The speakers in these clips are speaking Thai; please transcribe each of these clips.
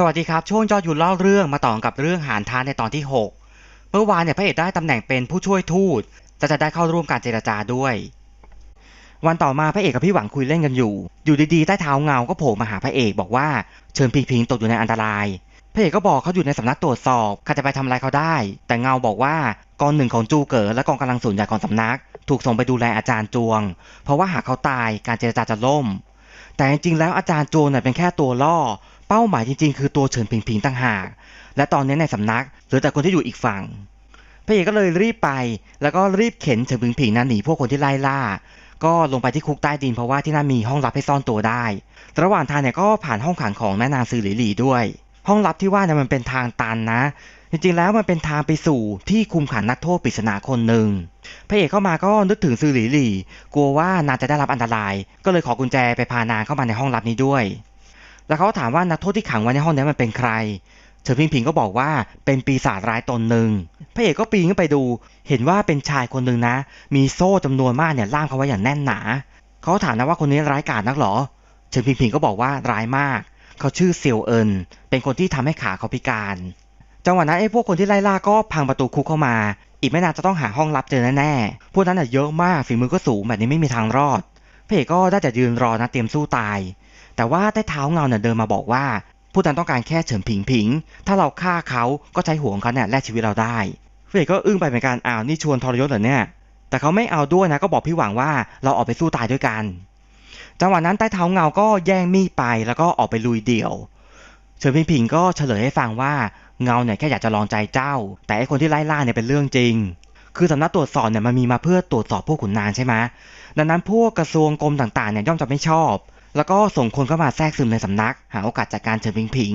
สวัสดีครับ ช่วงจออยู่เล่าเรื่องมาต่อกับเรื่องหานทานในตอนที่ 6 เมื่อวานเนี่ยพระเอกได้ตำแหน่งเป็นผู้ช่วยทูตจะจะได้เข้าร่วมการเจรจาด้วย วันต่อมาพระเอกกับพี่หวังคุยเล่นกันอยู่ อยู่ดีๆใต้เท้าเงาก็โผล่มาหาพระเอกบอกว่าเชิญพิงพิงตกอยู่ในอันตราย พระเอกก็บอกเขาอยู่ในสำนักตรวจสอบใครจะไปทำอะไรเขาได้ แต่เงาบอกว่ากองหนึ่งของจูเก๋อและกองกำลังศูนใหญ่ของสำนัก ถูกส่งไปดูแลอาจารย์จวง เพราะว่าหากเขาตายการเจรจาจะล่ม แต่จริงๆแล้วอาจารย์จวงเนี่ยเป็นแค่ตัวล่อ เป้าหมายจริงๆ คือตัวเฉินผิงผิงต่างหากและตอนนี้ในสำนักเหลือแต่คนที่อยู่อีกฝั่งพระเอกก็เลยรีบไป แล้วก็รีบเข็นเฉินผิงผิงนั้นหนีพวกคนที่ไล่ล่า ก็ลงไปที่คุกใต้ดินเพราะว่าที่นั่นมีห้องลับให้ซ่อนตัวได้ ระหว่างทางเนี่ยก็ผ่านห้องขังของแม่นางซือหลีหลีด้วย ห้องลับที่ว่าเนี่ยมันเป็นทางตันนะ จริงๆแล้วมันเป็นทางไปสู่ที่คุมขังนักโทษปริศนาคนหนึ่งพระเอกเข้ามาก็นึกถึงซือหลีหลีกลัวว่านางจะได้รับอันตราย ก็เลยขอกุญแจไปพานางเข้ามาในห้องลับนี้ด้วย แล้วเขาถามว่านักโทษที่ขังไว้ในห้องนี้มันเป็นใคร เฉินพิงพิงก็บอกว่าเป็นปีศาจร้ายตนหนึ่ง พระเอกก็ปีนขึ้นไปดู เห็นว่าเป็นชายคนหนึ่งนะ มีโซ่จำนวนมากเนี่ยล่ามเขาไว้อย่างแน่นหนา เขาถามนะว่าคนนี้ร้ายกาจนักหรอ เฉินพิงพิงก็บอกว่าร้ายมาก เขาชื่อเซียวเอิน เป็นคนที่ทำให้ขาเขาพิการ จังหวะนั้นไอ้พวกคนที่ไล่ล่าก็พังประตูคุกเข้ามา อีกไม่นานจะต้องหาห้องลับเจอแน่ๆ พวกนั้นน่ะเยอะมากฝีมือก็สูงแบบนี้ไม่มีทางรอดพระเอกก็ได้แต่ยืนรอนะเตรียมสู้ตาย แต่ว่าใต้เท้าเงาเนี่ยเดินมาบอกว่า ผู้นั้นต้องการแค่เฉินผิงผิง ถ้าเราฆ่าเขาก็ใช้หัวของเขาเนี่ยแลกชีวิตเราได้เอกก็อึ้งไปเหมือนกันอ้าวนี่ชวนทรยศเหรอเนี่ยแต่เขาไม่เอาด้วยนะก็บอกพี่หวังว่าเราออกไปสู้ตายด้วยกัน จังหวะนั้นใต้เท้าเงาก็แย่งมีดไปแล้วก็ออกไปลุยเดี่ยว เฉินผิงผิงก็เฉลยให้ฟังว่าเงาเนี่ยแค่อยากจะลองใจเจ้า แต่ไอคนที่ไล่ล่าเนี่ยเป็นเรื่องจริง คือสำนักตรวจสอบเนี่ยมันมีมาเพื่อตรวจสอบพวกขุนนางใช่ไหมดังนั้นพวกกระทรวงกรมต่างๆเนี่ยย่อมจะไม่ชอบ แล้วก็ส่งคนเข้ามาแทรกซึมในสำนัก หาโอกาสจัดการเฉินผิงผิง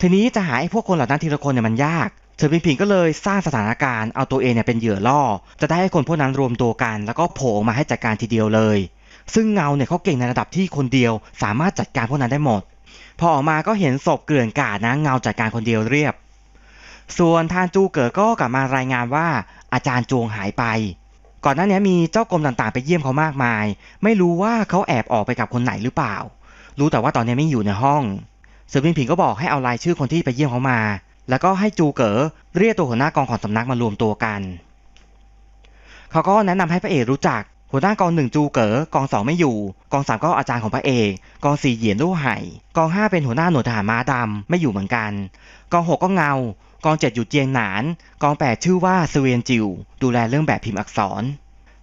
ทีนี้จะหาไอ้พวกคนเหล่านั้นทีละคนเนี่ยมันยากเฉินผิงผิงก็เลยสร้างสถานการณ์เอาตัวเองเนี่ยเป็นเหยื่อล่อ จะได้ให้คนพวกนั้นรวมตัวกัน แล้วก็โผล่ออกมาให้จัดการทีเดียวเลย ซึ่งเงาเนี่ยเขาเก่งในระดับที่คนเดียว สามารถจัดการพวกนั้นได้หมด พอออกมาก็เห็นศพเกลื่อนกาดนะเงาจัดการคนเดียวเรียบ ส่วนทานจูเก๋อก็กลับมารายงานว่าอาจารย์จวงหายไป ก่อนหน้านี้มีเจ้ากรมต่างๆ ไปเยี่ยมเขามากมาย ไม่รู้ว่าเขาแอบออกไปกับคนไหนหรือเปล่า รู้แต่ว่าตอนนี้ไม่อยู่ในห้องเสือบินผิงก็บอกให้เอารายชื่อคนที่ไปเยี่ยมเขามา แล้วก็ให้จูเก๋อเรียกตัวหัวหน้ากองของสำนักมารวมตัวกัน เขาก็แนะนำให้พระเอกรู้จัก หัวหน้ากองหนึ่งจูเก๋อกองสองไม่อยู่ กองสามก็อาจารย์ของพระเอกกองสี่เหยียนลู่ไห่กองห้าเป็นหัวหน้าหน่วยทหารม้าดำไม่อยู่เหมือนกัน กองหกก็เงา กองเจ็ดอยู่เจียงหนาน กองแปดชื่อว่าสเวียนจิว ดูแลเรื่องแบบพิมพ์อักษร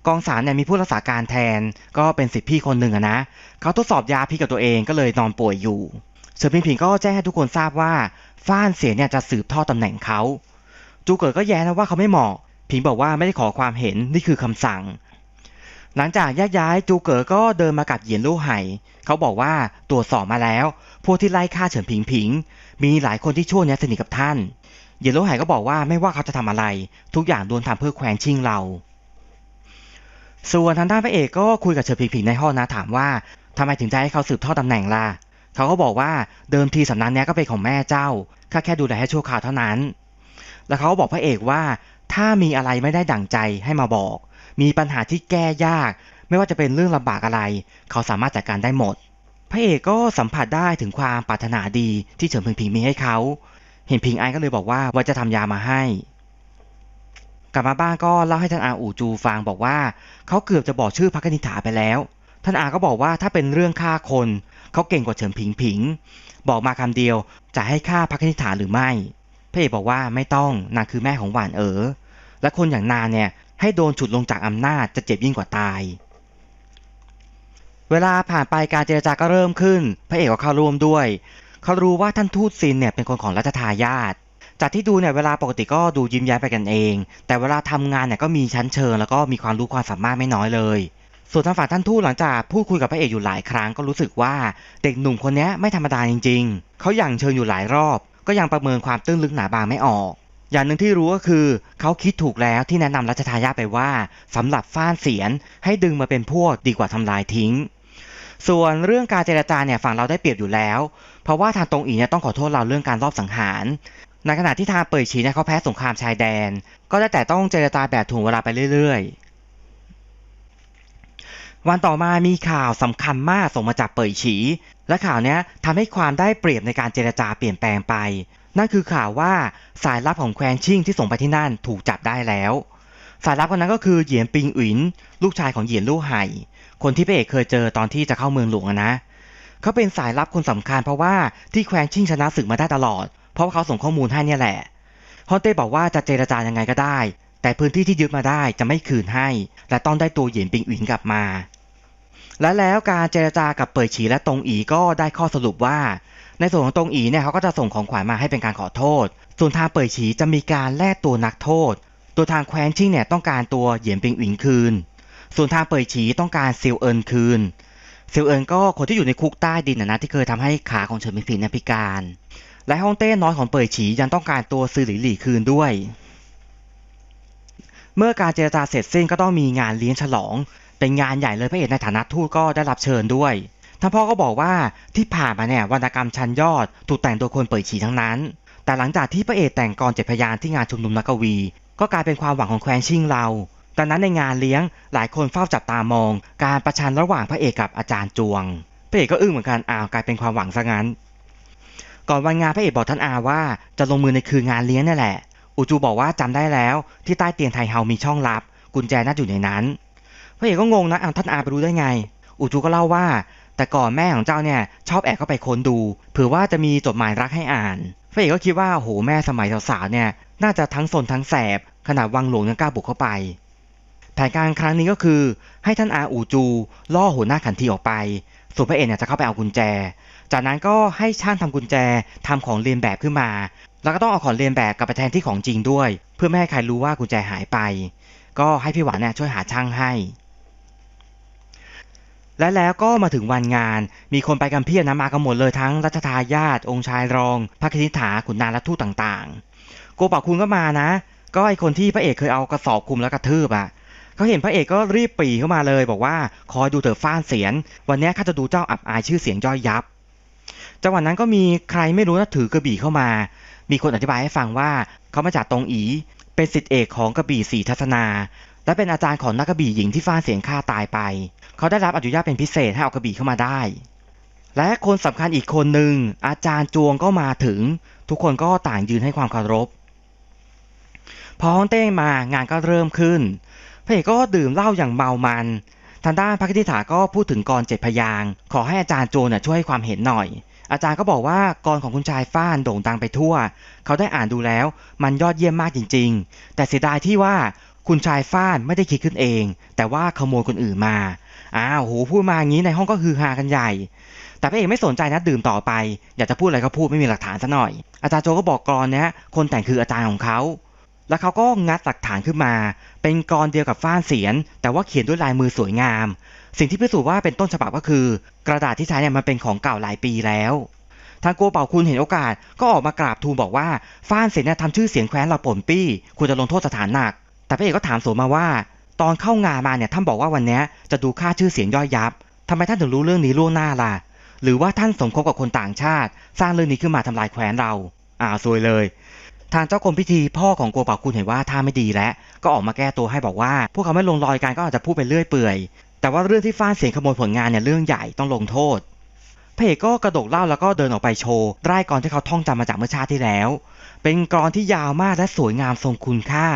กองสามเนี่ยมีผู้รักษาการแทนก็เป็นสิทธิพี่คนหนึ่งอะนะ เขาทดสอบยาพิษกับตัวเองก็เลยนอนป่วยอยู่เสือพิงผิงก็แจ้งให้ทุกคนทราบว่าฟ้านเสียเนี่ยจะสืบทอดตำแหน่งเขาจูเกิดก็แย้นะว่าเขาไม่เหมาะ พิงบอกว่าไม่ได้ขอความเห็นนี่คือคำสั่ง หลังจากแยกย้ายจูเก๋อก็เดินมากับเหยียนลู่ไห่เขาบอกว่าตรวจสอบมาแล้ว พวกที่ไล่ฆ่าเฉินผิงผิง มีหลายคนที่ช่วงนี้สนิทกับท่าน เหยียนลู่ไห่ก็บอกว่าไม่ว่าเขาจะทำอะไร ทุกอย่างล้วนทำเพื่อแควนชิงเรา ส่วนทางด้านพระเอกก็คุยกับเฉินผิงผิงในห้องนะถามว่าทำไมถึงจะให้เขาสืบทอดตำแหน่งล่ะเขาก็บอกว่าเดิมทีสำนักเนี้ยก็เป็นของแม่เจ้าข้าแค่ดูแลให้ชั่วคราวเท่านั้น แล้วเขาก็บอกพระเอกว่าถ้ามีอะไรไม่ได้ดั่งใจให้มาบอก มีปัญหาที่แก้ยาก ไม่ว่าจะเป็นเรื่องลำบากอะไร เขาสามารถจัดการได้หมด พระเอกก็สัมผัสได้ถึงความปรารถนาดีที่เฉินพิงพิงมีให้เขา เห็นพิงไอก็เลยบอกว่าว่าจะทำยามาให้ กลับมาบ้านก็เล่าให้ท่านอาอู่จูฟังบอกว่า เขาเกือบจะบอกชื่อพักนิฐาไปแล้ว ท่านอาก็บอกว่าถ้าเป็นเรื่องฆ่าคนเขาเก่งกว่าเฉินผิงผิง บอกมาคำเดียวจะให้ฆ่าพักนิฐาหรือไม่พระเอกบอกว่าไม่ต้องนางคือแม่ของหวานเอ๋อและคนอย่างนางเนี่ย ให้โดนฉุดลงจากอำนาจจะเจ็บยิ่งกว่าตาย เวลาผ่านไปการเจรจาก็เริ่มขึ้น พระเอกก็เข้าร่วมด้วย เขารู้ว่าท่านทูตซินเนี่ยเป็นคนของรัชทายาทจากที่ดูเนี่ยเวลาปกติก็ดูยิ้มแย้มไปกันเอง แต่เวลาทำงานเนี่ยก็มีชั้นเชิง แล้วก็มีความรู้ความสามารถไม่น้อยเลย ส่วนทางฝ่ายท่านทูตหลังจากพูดคุยกับพระเอกอยู่หลายครั้งก็รู้สึกว่าเด็กหนุ่มคนนี้ไม่ธรรมดาจริง ๆ เขาอย่างเชิงอยู่หลายรอบ ก็ยังประเมินความตื้นลึกหนาบางไม่ออก อย่างหนึ่งที่รู้ก็คือเขาคิดถูกแล้วที่แนะนำรัชทายาทไปว่าสำหรับฟ้านเสียนให้ดึงมาเป็นพวกดีกว่าทำลายทิ้ง ส่วนเรื่องการเจรจาเนี่ยฝั่งเราได้เปรียบอยู่แล้ว เพราะว่าทางตรงอีเนี่ยต้องขอโทษเราเรื่องการรอบสังหารในขณะที่ทางเปิดฉีเนี่ยเขาแพ้สงครามชายแดน ก็ได้แต่ต้องเจรจาแบบถ่วงเวลาไปเรื่อยๆ วันต่อมามีข่าวสำคัญมากส่งมาจากเป่ยฉี และข่าวเนี้ยทำให้ความได้เปรียบในการเจรจาเปลี่ยนแปลงไป นั่นคือข่าวว่าสายลับของแควนชิ่งที่ส่งไปที่นั่นถูกจับได้แล้ว สายลับคนนั้นก็คือเหยียนปิงอินลูกชายของเหยียนลู่ไห่คนที่พระเอกเคยเจอตอนที่จะเข้าเมืองหลวงนะเขาเป็นสายลับคนสำคัญเพราะว่าที่แควนชิ่งชนะศึกมาได้ตลอด เพราะว่าเขาส่งข้อมูลให้เนี่ยแหละฮอนเต้บอกว่าจะเจรจายังไงก็ได้ แต่พื้นที่ที่ยึดมาได้จะไม่คืนให้ และต้องได้ตัวเหยียนปิงอินกลับมาและแล้วการเจรจากับเปิดฉีและตงอีก็ได้ข้อสรุปว่า ในส่วนของตรงอีเนี่ยเขาก็จะส่งของขวัญมาให้เป็นการขอโทษ ส่วนทางเปิดฉีจะมีการแลกตัวนักโทษ ตัวทางแคว้นชิ่งเนี่ยต้องการตัวเหยียนปิงอินคืน ส่วนทางเปิดฉีต้องการซิลเอินคืนซิลเอินก็คนที่อยู่ในคุกใต้ดินนะนะที่เคยทำให้ขาของเฉินมิงผินพิการ และฮ่องเต้น้อยของเปิดฉียังต้องการตัวซือหลี่หลี่คืนด้วย เมื่อการเจรจาเสร็จสิ้นก็ต้องมีงานเลี้ยงฉลอง เป็นงานใหญ่เลยพระเอกในฐานะทูตก็ได้รับเชิญด้วย ท่านพ่อก็บอกว่าที่ผ่านมาเนี่ยวรรณกรรมชั้นยอดถูกแต่งโดยคนเปิดฉีทั้งนั้น แต่หลังจากที่พระเอกแต่งกรเจ็ดพยานที่งานชุมนุมนักกวี ก็กลายเป็นความหวังของแคว้นชิงเราตอนนั้นในงานเลี้ยงหลายคนเฝ้าจับตามอง การประชันระหว่างพระเอกกับอาจารย์จวง พระเอกก็อึ้งเหมือนกันอ้าวกลายเป็นความหวังซะงั้น ก่อนวันงานพระเอกบอกท่านอาว่าจะลงมือในคืนงานเลี้ยงนั่แหละ อูจูบอกว่าจำได้แล้วที่ใต้เตียงไทเฮามีช่องลับ กุญแจน่าอยู่ในนั้น พระเอกก็งงนะอ้าวท่านอาไปรู้ได้ไง อูจูก็เล่าว่า แต่ก่อนแม่ของเจ้าเนี่ยชอบแอบเข้าไปค้นดูเผื่อว่าจะมีจดหมายรักให้อ่านพระเอกก็คิดว่าโหแม่สมัยสาวๆเนี่ยน่าจะทั้งสนทั้งแสบขนาดวังหลวงยังกล้าบุกเข้าไป แผนการครั้งนี้ก็คือ ให้ท่านอาอูจูล่อหัวหน้าขันทีออกไปส่วนพระเอกเนี่ยจะเข้าไปเอากุญแจ จากนั้นก็ให้ช่างทำกุญแจทำของเรียนแบบขึ้นมา แล้วก็ต้องเอาของเรียนแบบกลับไปแทนที่ของจริงด้วย เพื่อไม่ให้ใครรู้ว่ากุญแจหายไป ก็ให้พี่หวานเนี่ยช่วยหาช่างให้ และแล้วก็มาถึงวันงาน มีคนไปกันเพียบนะมากันหมดเลยทั้งรัชทายาทองค์ชายรองพระคณิษฐาขุนนางและทูตต่างๆ โกเป่าคุณก็มานะ ก็ไอคนที่พระเอกเคยเอากระสอบคุมแล้วกระทืบอะ่ะเขาเห็นพระเอกก็รีบปรีเข้ามาเลย บอกว่าคอยดูเถอะฟ้านเสียน วันนี้ข้าจะดูเจ้าอับอายชื่อเสียงย่อยยับจังหวะนั้นก็มีใครไม่รู้นะถือกระบี่เข้ามา มีคนอธิบายให้ฟังว่าเขามาจากตรงอี เป็นสิทธิเอกของกระบี่สีทัศนา และเป็นอาจารย์ของนักกระบี่หญิงที่ฟ้านเสียงฆ่าตายไป เขาได้รับอนุญาตเป็นพิเศษให้เอากระบี่เข้ามาได้ และคนสำคัญอีกคนหนึ่งอาจารย์จวงก็มาถึง ทุกคนก็ต่างยืนให้ความเคารพ พอฮ่องเต้มางานก็เริ่มขึ้นพระเอกก็ดื่มเหล้าอย่างเมามันทางด้านพระคทิฐาก็พูดถึงกรเจ็ดพยางขอให้อาจารย์โจนช่วยให้ความเห็นหน่อย อาจารย์ก็บอกว่ากรของคุณชายฟ้านโด่งดังไปทั่ว เขาได้อ่านดูแล้ว มันยอดเยี่ยมมากจริง ๆ แต่เสียดายที่ว่าคุณชายฟ้านไม่ได้คิดขึ้นเอง แต่ว่าขโมยคนอื่นมา อ้าวโหพูดมาอย่างนี้ในห้องก็คือฮากันใหญ่ แต่พระเอกไม่สนใจนะดื่มต่อไป อยากจะพูดอะไรก็พูดไม่มีหลักฐานซะหน่อย อาจารย์โจก็บอกกรเนี้ยคนแต่งคืออาจารย์ของเขา แล้วเขาก็งัดหลักฐานขึ้นมา เป็นกรเดียวกับฟ้านเสียน แต่ว่าเขียนด้วยลายมือสวยงาม สิ่งที่พิสูจน์ว่าเป็นต้นฉบับก็คือ กระดาษที่ใช้เนี่ยมันเป็นของเก่าหลายปีแล้วทางโกเป่าคุณเห็นโอกาสก็ออกมากราบทูลบอกว่าฟ้านเสียนเนี่ยทำชื่อเสียงแคว้นเราป่นปี้ควรจะลงโทษสถานหนัก แต่พระเอกก็ถามสวนมาว่า ตอนเข้างานมาเนี่ยท่านบอกว่าวันนี้จะดูค่าชื่อเสียงย่อยยับทำไมท่านถึงรู้เรื่องนี้ล่วงหน้าล่ะ หรือว่าท่านสมคบกับคนต่างชาติ สร้างเรื่องนี้ขึ้นมาทำลายแคว้นเราอ้าวซวยเลย ทางเจ้ากรมพิธีพ่อของโกเป่าคุณเห็นว่าท่าไม่ดีแล้ว ก็ออกมาแก้ตัวให้บอกว่า พวกเขาไม่ลงรอยกันก็อาจจะพูดไปเรื่อยเปื่อย แต่ว่าเรื่องที่ฟ้านเสียงขโมยผลงานเนี่ยเรื่องใหญ่ต้องลงโทษพระเอกก็กระโดดเล่าแล้วก็เดินออกไปโชว์ไร่กรที่เขาท่องจำมาจากเมื่อชาติที่แล้ว เป็นกรที่ยาวมากและสวยงามทรงคุณค่า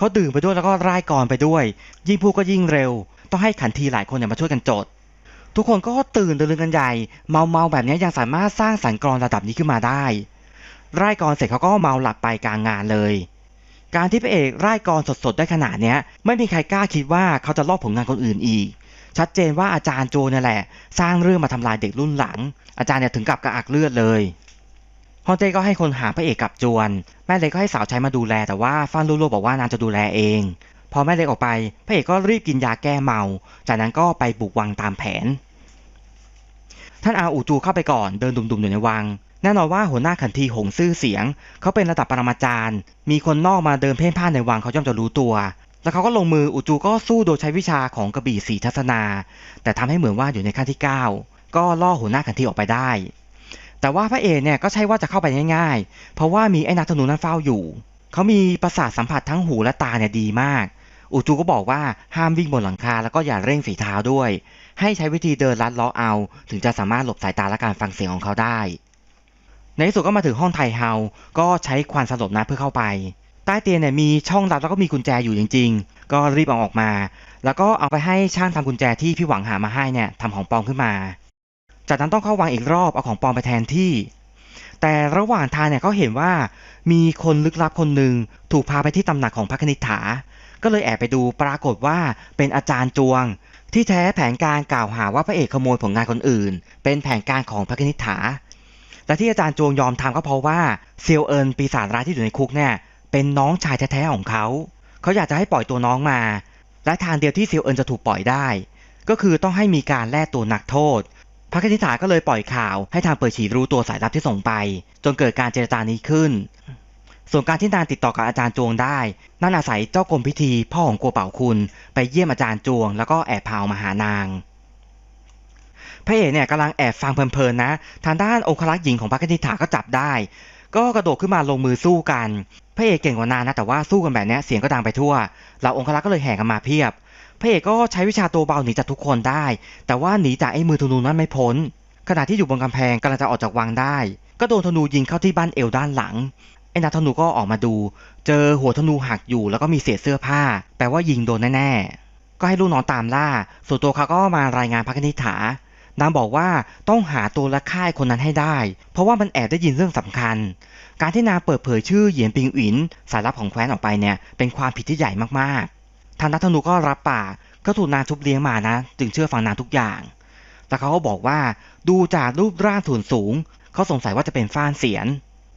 เขาดื่มไปด้วยแล้วก็ไร่กรไปด้วย ยิ่งพูดก็ยิ่งเร็ว ต้องให้ขันทีหลายคนเนี่ยมาช่วยกันจด ทุกคนก็ตื่นตะลึงกันใหญ่ เมาเมาแบบนี้ยังสามารถสร้างสรรค์กรระดับนี้ขึ้นมาได้ไร่กรเสร็จเขาก็เมาหลับไปกลางงานเลย การที่พระเอกไร่กรสดๆได้ขนาดเนี้ย ไม่มีใครกล้าคิดว่าเขาจะลอกผลงานคนอื่นอีก ชัดเจนว่าอาจารย์โจเนี่ยแหละ สร้างเรื่องมาทำลายเด็กรุ่นหลัง อาจารย์เนี่ยถึงกับกระอักเลือดเลย ฮอนเต้ก็ให้คนหาพระเอกกับจวน แม่เล็กก็ให้สาวใช้มาดูแลแต่ว่าฟ้านลูกๆบอกว่านางจะดูแลเอง พอแม่เล็กออกไป พระเอกก็รีบกินยาแก้เมา จากนั้นก็ไปบุกวังตามแผน ท่านอาอูจูเข้าไปก่อนเดินดุมๆอยู่ในวัง แน่นอนว่าหัวหน้าขันทีหงซื่อเสียง เขาเป็นระดับปรมาจารย์ มีคนนอกมาเดินเพ่นพ่านในวังเขาย่อมจะรู้ตัว แล้วเขาก็ลงมืออูจูก็สู้โดยใช้วิชาของกระบี่สีทัศนา แต่ทำให้เหมือนว่าอยู่ในขั้นที่ 9 ก็ล่อหัวหน้าขันทีออกไปได้ แต่ว่าพระเอกเนี่ยก็ใช่ว่าจะเข้าไปง่ายๆ เพราะว่ามีไอ้นักธนูนั้นเฝ้าอยู่ เขามีประสาทสัมผัสทั้งหูและตาเนี่ยดีมาก อูจูก็บอกว่าห้ามวิ่งบนหลังคาแล้วก็อย่าเร่งฝีเท้าด้วย ให้ใช้วิธีเดินลัดลาะเอา ถึงจะสามารถหลบสายตาและการฟังเสียงของเขาได้ ในที่สุดก็มาถึงห้องไทเฮา ก็ใช้ควันสลบนะเพื่อเข้าไป ใต้เตียงเนี่ยมีช่องลับแล้วก็มีกุญแจอยู่จริง ๆ ก็รีบเอาออกมา แล้วก็เอาไปให้ช่างทำกุญแจที่พี่หวังหามาให้เนี่ยทำของปลอมขึ้นมา จากนั้นต้องเข้าวางอีกรอบเอาของปลอมไปแทนที่ แต่ระหว่างทางเนี่ยเขาเห็นว่ามีคนลึกลับคนหนึ่งถูกพาไปที่ตำหนักของพระคณิษฐา ก็เลยแอบไปดูปรากฏว่าเป็นอาจารย์จวง ที่แท้แผนการกล่าวหาว่าพระเอกขโมยผลงานคนอื่น เป็นแผนการของพระคณิษฐา และที่อาจารย์จวงยอมทำก็เพราะว่าเซียวเอินปีศาจร้ายที่อยู่ในคุกเนี่ยเป็นน้องชายแท้ๆของเขา เขาอยากจะให้ปล่อยตัวน้องมา และทางเดียวที่เซียวเอินจะถูกปล่อยได้ ก็คือต้องให้มีการแล่ตัวนักโทษ พระคณิษฐาก็เลยปล่อยข่าวให้ทางเปิดฉีรู้ตัวสายลับที่ส่งไป จนเกิดการเจรจานี้ขึ้น ส่วนการที่นางติดต่อกับอาจารย์จวงได้ นั่นอาศัยเจ้ากรมพิธี พ่อของกัวเป่าคุณ ไปเยี่ยมอาจารย์จวง แล้วก็แอบพาเอามาหานาง พระเอกเนี่ยกำลังแอบฟังเพลินๆนะ ทางด้านองครักษ์หญิงของพระคณิษฐาก็จับได้ ก็กระโดดขึ้นมาลงมือสู้กัน พระเอกเก่งกว่านางนะแต่ว่าสู้กันแบบนี้เสียงก็ดังไปทั่ว เราองครักษ์ก็เลยแห่กันมาเพียบ พระเอกก็ใช้วิชาตัวเบาหนีจากทุกคนได้ แต่ว่าหนีจากไอ้มือธนูนั้นไม่พ้น ขณะที่อยู่บนกำแพงกำลังจะออกจากวังได้ ก็โดนธนูยิงเข้าที่บ้านเอวด้านหลังไอ้นักธนูก็ออกมาดู เจอหัวธนูหักอยู่แล้วก็มีเศษเสื้อผ้า แปลว่ายิงโดนแน่ๆ ก็ให้ลูกน้องตามล่า ส่วนตัวเขาก็มารายงานพระคณิษฐานางบอกว่าต้องหาตัวและค่ายคนนั้นให้ได้ เพราะว่ามันแอบได้ยินเรื่องสำคัญ การที่นางเปิดเผยชื่อเหยียนปิงอินสายลับของแคว้นออกไปเนี่ยเป็นความผิดที่ใหญ่มากๆ ทางนักธนูก็รับปากก็ถูกนางชุบเลี้ยงมานะ จึงเชื่อฟังนางทุกอย่าง แต่เขาก็บอกว่าดูจากรูปร่างส่วนสูง เขาสงสัยว่าจะเป็นฟ้านเสียน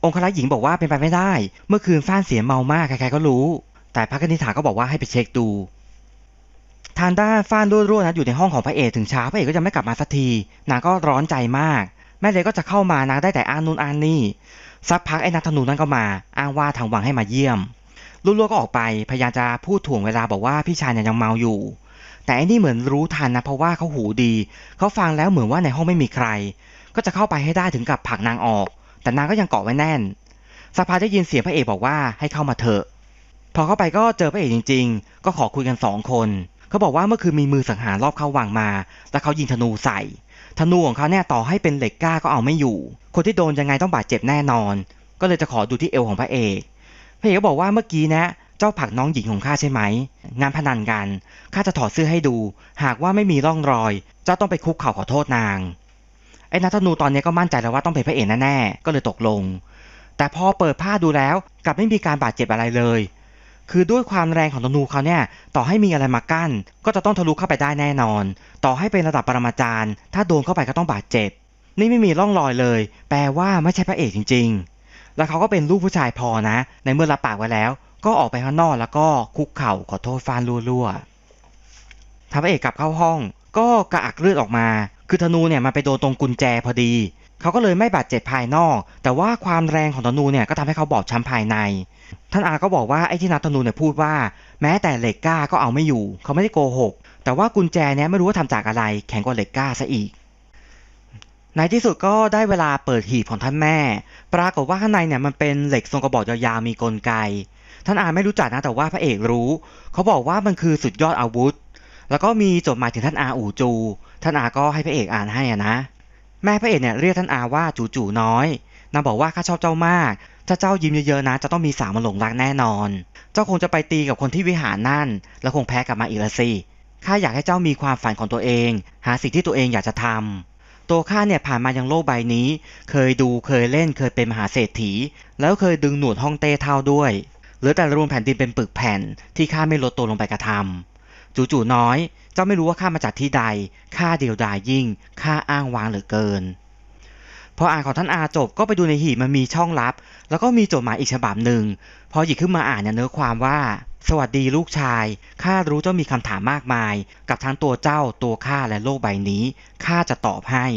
องครักษ์หญิงบอกว่าเป็นไปไม่ได้ เมื่อคืนฟ้านเสียนเมามากใครๆก็รู้ แต่พระคณิษฐาก็บอกว่าให้ไปเช็คดู ทางด้านฟ้านรั่วๆนะอยู่ในห้องของพระเอกถึงเช้าพระเอกก็ยังไม่กลับมาสักทีนางก็ร้อนใจมาก แม่เลยก็จะเข้ามานางได้แต่อ้างนู่นอ้างนี่สักพักไอ้นักธนูนั่นก็มา อ้างว่าทางวังให้มาเยี่ยม รั่วๆก็ออกไปพยายามจะพูดถ่วงเวลาบอกว่าพี่ชายเนี่ยยังเมาอยู่ แต่อันนี้เหมือนรู้ทันนะเพราะว่าเขาหูดีเขาฟังแล้วเหมือนว่าในห้องไม่มีใคร ก็จะเข้าไปให้ได้ถึงกับผลักนางออก แต่นางก็ยังเกาะไว้แน่นสภาได้ยินเสียงพระเอกบอกว่าให้เข้ามาเถอะ พอเข้าไปก็เจอพระเอกจริง ๆ ก็ขอคุยกันสองคนเขาบอกว่าเมื่อคืนมีมือสังหารรอบเข้าวังมา แล้วเขายิงธนูใส่ธนูของเขาเนี่ยต่อให้เป็นเหล็กก้าก็เอาไม่อยู่ คนที่โดนยังไงต้องบาดเจ็บแน่นอน ก็เลยจะขอดูที่เอวของพระเอก พระเอกก็บอกว่าเมื่อกี้นะ เจ้าผักน้องหญิงของข้าใช่ไหม งานพนันกัน ข้าจะถอดเสื้อให้ดู หากว่าไม่มีร่องรอย เจ้าต้องไปคุกเข่าขอโทษนาง ไอ้นักธนูตอนนี้ก็มั่นใจแล้วว่าต้องเป็นพระเอกแน่ๆ ก็เลยตกลง แต่พอเปิดผ้าดูแล้วกลับไม่มีการบาดเจ็บอะไรเลย คือด้วยความแรงของธนูเขาเนี่ย ต่อให้มีอะไรมากั้น ก็จะต้องทะลุเข้าไปได้แน่นอน ต่อให้เป็นระดับปรมาจารย์ ถ้าโดนเข้าไปก็ต้องบาดเจ็บ นี่ไม่มีร่องรอยเลย แปลว่าไม่ใช่พระเอกจริง ๆ แล้วเขาก็เป็นลูกผู้ชายพอนะ ในเมื่อรับปากไว้แล้ว ก็ออกไปข้างนอกแล้วก็คุกเข่าขอโทษฟานรั่วๆทำพระเอกกลับเข้าห้อง ก็กระอักเลือดออกมา คือธนูเนี่ยมันไปโดนตรงกุญแจพอดี เขาก็เลยไม่บาดเจ็บภายนอก แต่ว่าความแรงของธนูเนี่ยก็ทำให้เขาบอบช้ำภายใน ท่านอาก็บอกว่าไอ้ที่นักธนูเนี่ยพูดว่า แม้แต่เหล็กกล้าก็เอาไม่อยู่ เขาไม่ได้โกหก แต่ว่ากุญแจเนี่ยไม่รู้ว่าทำจากอะไร แข็งกว่าเหล็กกล้าซะอีก ในที่สุดก็ได้เวลาเปิดหีบของท่านแม่ ปรากฏว่าข้างในเนี่ยมันเป็นเหล็กทรงกระบอกยาวๆมีกลไก ท่านอาไม่รู้จักนะแต่ว่าพระเอกรู้ เขาบอกว่ามันคือสุดยอดอาวุธ แล้วก็มีจดหมายถึงท่านอาอู่จู ท่านอาก็ให้พระเอกอ่านให้อะนะ แม่พระเอกเนี่ยเรียกท่านอาว่าจูจูน้อยนางบอกว่าข้าชอบเจ้ามาก ถ้าเจ้ายิ้มเยอะๆนะ จะต้องมีสาวมาหลงรักแน่นอน เจ้าคงจะไปตีกับคนที่วิหารนั่น แล้วคงแพ้กลับมาอีกละสิข้าอยากให้เจ้ามีความฝันของตัวเอง หาสิ่งที่ตัวเองอยากจะทำ ตัวข้าเนี่ยผ่านมายังโลกใบนี้ เคยดูเคยเล่นเคยเป็นมหาเศรษฐี แล้วเคยดึงหนวดห้องเต้เท่าด้วยเหลือแต่รวมแผ่นดินเป็นปึกแผ่นที่ข้าไม่ลดตัวลงไปกระทำจู่ๆน้อย เจ้าไม่รู้ว่าข้ามาจากที่ใดข้าเดียวดายยิ่งข้าอ้างว้างเหลือเกินพออ่านของท่านอาจบก็ไปดูในหีบมันมีช่องลับ แล้วก็มีจดหมายอีกฉบับหนึ่งพอหยิบขึ้นมาอ่านเนี่ยเนื้อความว่า สวัสดีลูกชาย ข้ารู้เจ้ามีคำถามมากมาย กับทั้งตัวเจ้าตัวข้าและโลกใบนี้ ข้าจะตอบให้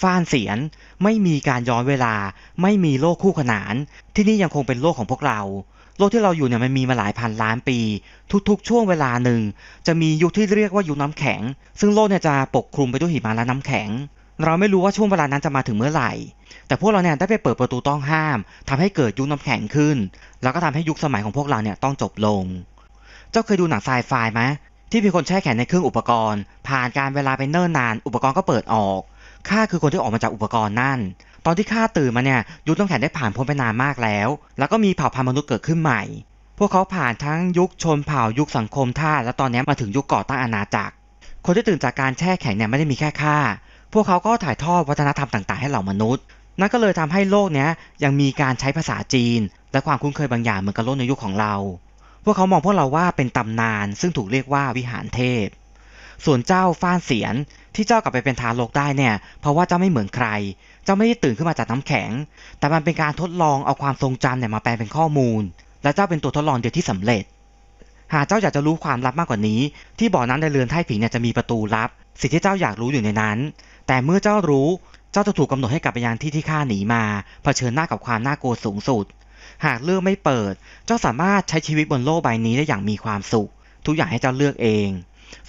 ฟ้านเสียน ไม่มีการย้อนเวลา ไม่มีโลกคู่ขนาน ที่นี่ยังคงเป็นโลกของพวกเรา โลกที่เราอยู่เนี่ยมันมีมาหลายพันล้านปี ทุกๆ ช่วงเวลาหนึ่ง จะมียุคที่เรียกว่ายุคน้ำแข็ง ซึ่งโลกเนี่ยจะปกคลุมไปด้วยหิมะและน้ำแข็ง เราไม่รู้ว่าช่วงเวลานั้นจะมาถึงเมื่อไหร่ แต่พวกเราเนี่ยได้ไปเปิดประตูต้องห้ามทำให้เกิดยุคน้ำแข็งขึ้น แล้วก็ทำให้ยุคสมัยของพวกเราเนี่ยต้องจบลง เจ้าเคยดูหนังไซไฟไหมที่มีคนแช่แข็งในเครื่องอุปกรณ์ ผ่านการเวลาไปเนิ่นนาน อุปกรณ์ก็เปิดออกข้าคือคนที่ออกมาจากอุปกรณ์นั่น ตอนที่ข้าตื่นมาเนี่ยยุคน้ำแข็งได้ผ่านพ้นไปนานมากแล้ว แล้วก็มีเผ่าพันธุ์มนุษย์เกิดขึ้นใหม่ พวกเขาผ่านทั้งยุคชนเผ่ายุคสังคมท่าและตอนนี้มาถึงยุคก่อตั้งอาณาจักร คนที่ตื่นจากการแช่แข็งเนี่ยไม่ได้มีแค่ข้า พวกเขาก็ถ่ายทอดวัฒนธรรมต่างๆ ให้เหล่ามนุษย์ นั่นก็เลยทำให้โลกนี้ยังมีการใช้ภาษาจีน และความคุ้นเคยบางอย่างเหมือนกับโลกในยุคของเรา พวกเขามองพวกเราว่าเป็นตำนาน ซึ่งถูกเรียกว่าวิหารเทพ ส่วนเจ้าฟ้านเสียนที่เจ้ากลับไปเป็นทารกได้เนี่ย เพราะว่าเจ้าไม่เหมือนใคร เจ้าไม่ได้ตื่นขึ้นมาจากน้ำแข็ง แต่มันเป็นการทดลองเอาความทรงจำเนี่ยมาแปลเป็นข้อมูล และเจ้าเป็นตัวทดลองเดียวที่สำเร็จ หากเจ้าอยากจะรู้ความลับมากกว่านี้ ที่บ่อน้ำในเรือนไท่ผิงเนี่ยจะมีประตูลับ สิ่งที่เจ้าอยากรู้อยู่ในนั้น แต่เมื่อเจ้ารู้เจ้าจะถูกกำหนดให้กลับไปยังที่ที่ข้าหนีมาเผชิญหน้ากับความน่ากลัวสูงสุด หากเลือกไม่เปิด เจ้าสามารถใช้ชีวิตบนโลกใบนี้ได้อย่างมีความสุข ทุกอย่างให้เจ้าเลือกเอง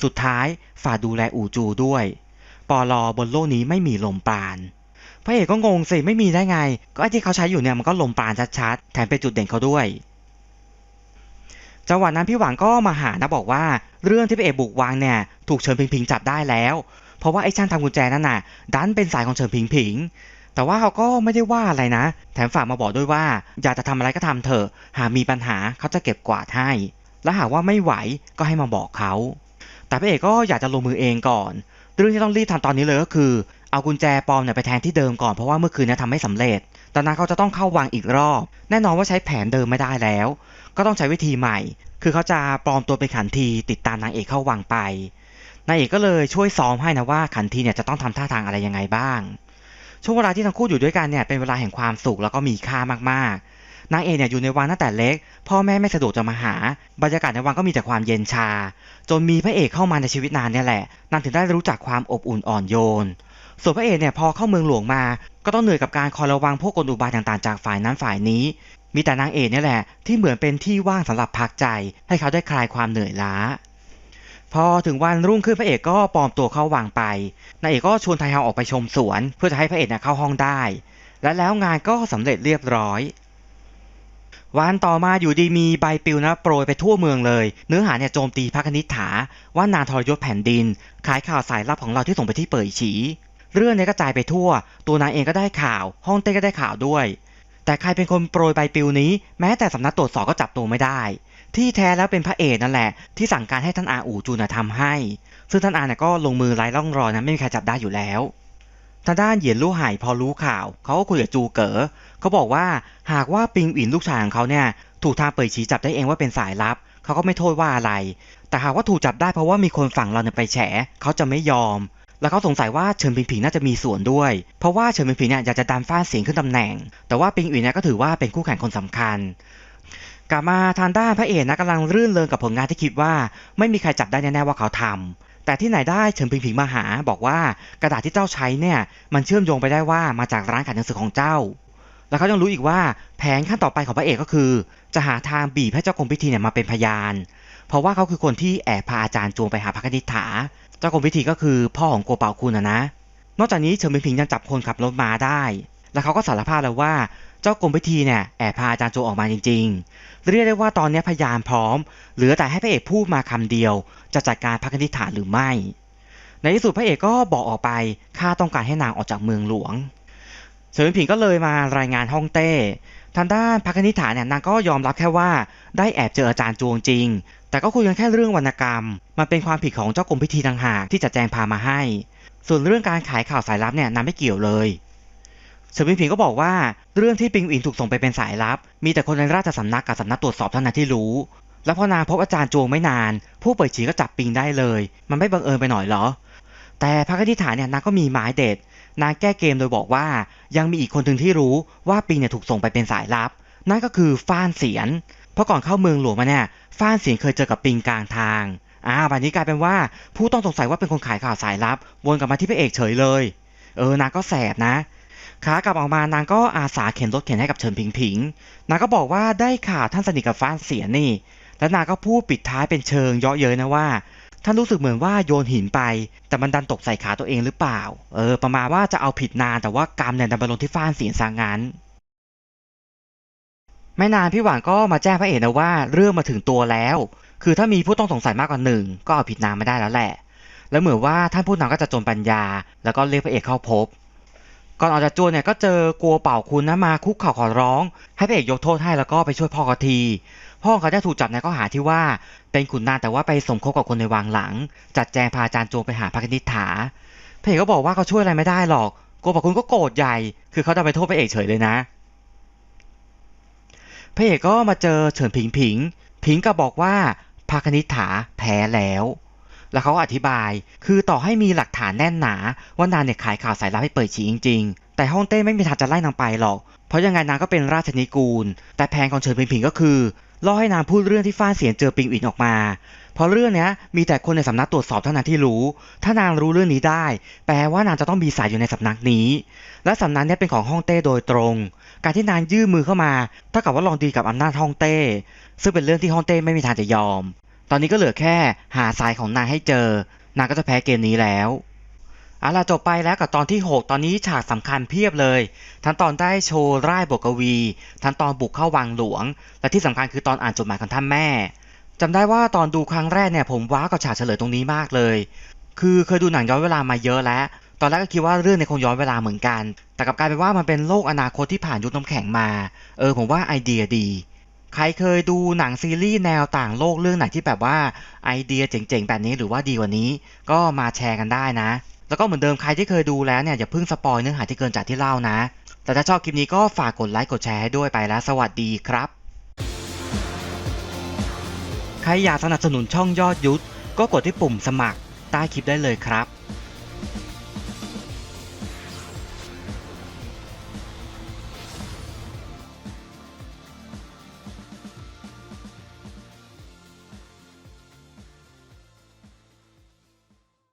สุดท้ายฝากดูแลอูจูด้วยปอลอบนโลกนี้ไม่มีลมปราณพระเอกก็งงสิไม่มีได้ไง ก็ไอ้ที่เขาใช้อยู่เนี่ยมันก็ลมปราณชัดๆแถมเป็นจุดเด่นเขาด้วยจังหวะนั้นพี่หวังก็มาหานะบอกว่า เรื่องที่พระเอกบุกวังเนี่ยถูกเฉินพิงพิงจับได้แล้ว เพราะว่าไอ้ช่างทำกุญแจนั่นน่ะดันเป็นสายของเฉินพิงพิง แต่ว่าเขาก็ไม่ได้ว่าอะไรนะ แถมฝากมาบอกด้วยว่า อยากจะทำอะไรก็ทำเถอะ หากมีปัญหาเขาจะเก็บกวาดให้ และหากว่าไม่ไหวก็ให้มาบอกเขาแต่พระเอกก็อยากจะลงมือเองก่อน เรื่องที่ต้องรีบทำตอนนี้เลยก็คือ เอากุญแจปลอมเนี่ยไปแทนที่เดิมก่อนเพราะว่าเมื่อคืนนี่ยทำไม่สำเร็จตอนนั้นเขาจะต้องเข้าวังอีกรอบ แน่นอนว่าใช้แผนเดิมไม่ได้แล้ว ก็ต้องใช้วิธีใหม่ คือเขาจะปลอมตัวเป็นขันทีติดตามนางเอกเข้าวังไป นางเอกก็เลยช่วยซ้อมให้นะว่าขันทีเนี่ยจะต้องทำท่าทางอะไรยังไงบ้าง ช่วงเวลาที่ทั้งคู่อยู่ด้วยกันเนี่ยเป็นเวลาแห่งความสุขแล้วก็มีค่ามากๆ นางเอกเนี่ยอยู่ในวังตั้งแต่เล็ก พ่อแม่ไม่สะดวกจะมาหา บรรยากาศในวังก็มีแต่ความเย็นชา จนมีพระเอกเข้ามาในชีวิตนานเนี่ยแหละนางถึงได้รู้จักความอบอุ่นอ่อนโยน ส่วนพระเอกเนี่ยพอเข้าเมืองหลวงมา ก็ต้องเหนื่อยกับการคอยระวังพวกกลอุบายต่างๆ จากฝ่ายนั้นฝ่ายนี้ มีแต่นางเอกเนี่ยแหละที่เหมือนเป็นที่ว่างสำหรับพักใจ ให้เขาได้คลายความเหนื่อยล้า พอถึงวันรุ่งขึ้นพระเอกก็ปลอมตัวเข้าวังไปนางเอกก็ชวนไทเฮาออกไปชมสวน เพื่อจะให้พระเอกเข้าห้องได้ และแล้วงานก็สำเร็จเรียบร้อย วันต่อมาอยู่ดีมีใบปลิวนะโปรยไปทั่วเมืองเลย เนื้อหาเนี่ยโจมตีพระคณิษฐา ว่านางทรยศแผ่นดิน ขายข่าวสายลับของเราที่ส่งไปที่เป่ยฉี เรื่องเนี้กระจายไปทั่ว ตัวนางเองก็ได้ข่าว ห้องเต้ก็ได้ข่าวด้วย แต่ใครเป็นคนโปรยใบปลิวนี้ แม้แต่สำนักตรวจสอบก็จับตัวไม่ได้ ที่แท้แล้วเป็นพระเอกนั่นแหละ ที่สั่งการให้ท่านอาอู่จูนนะทำให้ ซึ่งท่านอาเนี่ยก็ลงมือไร้ร่องรอยนะไม่มีใครจับได้อยู่แล้วทางด้านเหยียนลู่ไห่พอรู้ข่าว เขาก็คุยกับจูเก๋อเขาบอกว่าหากว่าปิงอินลูกชายของเขาเนี่ยถูกทางเป่ยฉีจับได้เองว่าเป็นสายลับ เขาก็ไม่โทษว่าอะไร แต่หากว่าถูกจับได้เพราะว่ามีคนฝั่งเราเนี่ยไปแฉ เขาจะไม่ยอม แล้วเขาสงสัยว่าเฉินพิงผิงน่าจะมีส่วนด้วย เพราะว่าเฉินพิงผิงเนี่ยอยากจะดันฟ้าเสียงขึ้นตำแหน่ง แต่ว่าปิงอินเนี่ยก็ถือว่าเป็นคู่แข่งคนสำคัญ กลับมาทางด้านพระเอกนะกำลังรื่นเริงกับผลงานที่คิดว่า ไม่มีใครจับได้แน่ๆว่าเขาทำแต่ที่ไหนได้เฉินพิงผิงมาหา บอกว่ากระดาษที่เจ้าใช้เนี่ย มันเชื่อมโยงไปได้ว่ามาจากร้านขายหนังสือของเจ้า แล้วเขายังรู้อีกว่าแผนขั้นต่อไปของพระเอกก็คือ จะหาทางบีบให้เจ้ากรมพิธีเนี่ยมาเป็นพยาน เพราะว่าเขาคือคนที่แอบพาอาจารย์จวงไปหาพระคณิษฐา เจ้ากรมพิธีก็คือพ่อของโกเปาคุณนะนะ นอกจากนี้เฉินพิงผิงยังจับคนขับรถมาได้ แล้วเขาก็สารภาพแล้วว่า จ้ากรมพิธีเนี่ยแอบพาอาจารย์โจวออกมาจริง ๆ เรียกได้ว่าตอนนี้พยานพร้อม เหลือแต่ให้พระเอกพูดมาคำเดียว จะจัดการพระคณิษฐาหรือไม่ ในที่สุดพระเอกก็บอกออกไปข้าต้องการให้นางออกจากเมืองหลวงเฉินผิงก็เลยมารายงานฮ่องเต้ทางด้านพระคณิษฐาเนี่ยนางก็ยอมรับแค่ว่าได้แอบเจออาจารย์จวงจริง แต่ก็คุยกันแค่เรื่องวรรณกรรม มันเป็นความผิดของเจ้ากรมพิธีต่างหากที่จะแจงพามาให้ ส่วนเรื่องการขายข่าวสายลับเนี่ยนางไม่เกี่ยวเลย เฉินผิงก็บอกว่าเรื่องที่ปิงอินถูกส่งไปเป็นสายลับ มีแต่คนในราชสำนักกับสำนักตรวจสอบเท่านั้นที่รู้ แล้วพอนางพบอาจารย์จวงไม่นาน ผู้เปิดฉีก็จับปิงได้เลย มันไม่บังเอิญไปหน่อยเหรอ แต่พระคณิฐาเนี่ยนางก็มีหมายเด็ดนางแก้เกมโดยบอกว่ายังมีอีกคนหนึ่งที่รู้ว่าปิงเนี่ยถูกส่งไปเป็นสายลับ นั่นก็คือฟ้านเสียน เพราะก่อนเข้าเมืองหลวงมาเนี่ยฟ้านเสียนเคยเจอกับปิงกลางทางอ่าวันนี้กลายเป็นว่าผู้ต้องสงสัยว่าเป็นคนขายข่าวสายลับ วนกลับมาที่พระเอกเฉยเลย เออนางก็แสบนะ ขากลับออกมานางก็อาสาเข็นรถเข็นให้กับเฉินผิงผิง นางก็บอกว่าได้ข่าวท่านสนิทกับฟ้านเสียนี่ แล้วนางก็พูดปิดท้ายเป็นเชิงเยาะเย้ยนะว่า ท่านรู้สึกเหมือนว่าโยนหินไป แต่มันดันตกใส่ขาตัวเองหรือเปล่า เออ ประมาณว่าจะเอาผิดนานแต่ว่ากรรมเนี่ยดันไปลงที่ฟ้านเสียนซางงั้น ไม่นานพี่หวานก็มาแจ้งพระเอกนะว่า เรื่องมาถึงตัวแล้ว คือถ้ามีผู้ต้องสงสัยมากกว่าหนึ่งก็เอาผิดนางไม่ได้แล้วแหละ แล้วเหมือนว่าท่านผู้นำก็จะจนปัญญา แล้วก็เรียกพระเอกเข้าพบ ก่อนออกจากจวนเนี่ยก็เจอกัวเป่าคุณนะมาคุกเข่าขอร้อง ให้พระเอกยกโทษให้แล้วก็ไปช่วยพ่อเขาที พ่อเขาจะถูกจับในข้อหาที่ว่า เป็นขุนนางแต่ว่าไปสมคบกับคนในวังหลัง จัดแจงพาอาจารย์โจงไปหาพระคณิษฐาพระเอกก็บอกว่าเขาช่วยอะไรไม่ได้หรอกกัวเป่าคุณก็โกรธใหญ่ คือเขาจะไปโทษพระเอกเฉยเลยนะพระเอกก็มาเจอเฉินผิงผิง ผิงก็บอกว่าพระคณิษฐาแพ้แล้ว แล้วเขาอธิบาย คือต่อให้มีหลักฐานแน่นหนา ว่านางเนี่ยขายข่าวสายลับให้เปิดฉีจริง ๆ แต่ฮ่องเต้ไม่มีทางจะไล่นางไปหรอก เพราะยังไงนางก็เป็นราชนิกูล แต่แผนของเฉินผิงผิงก็คือล่อให้นางพูดเรื่องที่ฟ้าเสียนเจอปิงอินออกมา เพราะเรื่องนี้มีแต่คนในสำนักตรวจสอบเท่านั้นที่รู้ ถ้านางรู้เรื่องนี้ได้ แปลว่านางจะต้องมีสายอยู่ในสำนักนี้ และสำนักนี้เป็นของฮ่องเต้โดยตรง การที่นางยื่นมือเข้ามาเท่ากับว่าลองดีกับอำนาจฮ่องเต้ ซึ่งเป็นเรื่องที่ฮ่องเต้ไม่มีทางจะยอม ตอนนี้ก็เหลือแค่หาสายของนางให้เจอ นางก็จะแพ้เกมนี้แล้วเอาล่ะจบไปแล้วกับตอนที่ 6 ตอนนี้ฉากสำคัญเพียบเลย ทั้งตอนได้โชว์ร่ายบกวี ทั้งตอนบุกเข้าวังหลวง และที่สำคัญคือตอนอ่านจดหมายของท่านแม่จำได้ว่าตอนดูครั้งแรกเนี่ยผมว้ากับฉากเฉลยตรงนี้มากเลย คือเคยดูหนังย้อนเวลามาเยอะแล้ว ตอนแรกก็คิดว่าเรื่องในคงย้อนเวลาเหมือนกัน แต่กลับกลายเป็นว่ามันเป็นโลกอนาคตที่ผ่านยุคน้ำแข็งมา เออผมว่าไอเดียดี ใครเคยดูหนังซีรีส์แนวต่างโลกเรื่องไหนที่แบบว่าไอเดียเจ๋งๆแบบนี้หรือว่าดีกว่านี้ ก็มาแชร์กันได้นะ แล้วก็เหมือนเดิมใครที่เคยดูแล้วเนี่ยอย่าเพิ่งสปอยเนื้อหาที่เกินจากที่เล่านะ แต่ถ้าชอบคลิปนี้ก็ฝากกดไลค์กดแชร์ให้ด้วยไปแล้ว สวัสดีครับ ใครอยากสนับสนุนช่องยอดยุทธก็กดที่ปุ่มสมัครใต้คลิปได้เลยครับ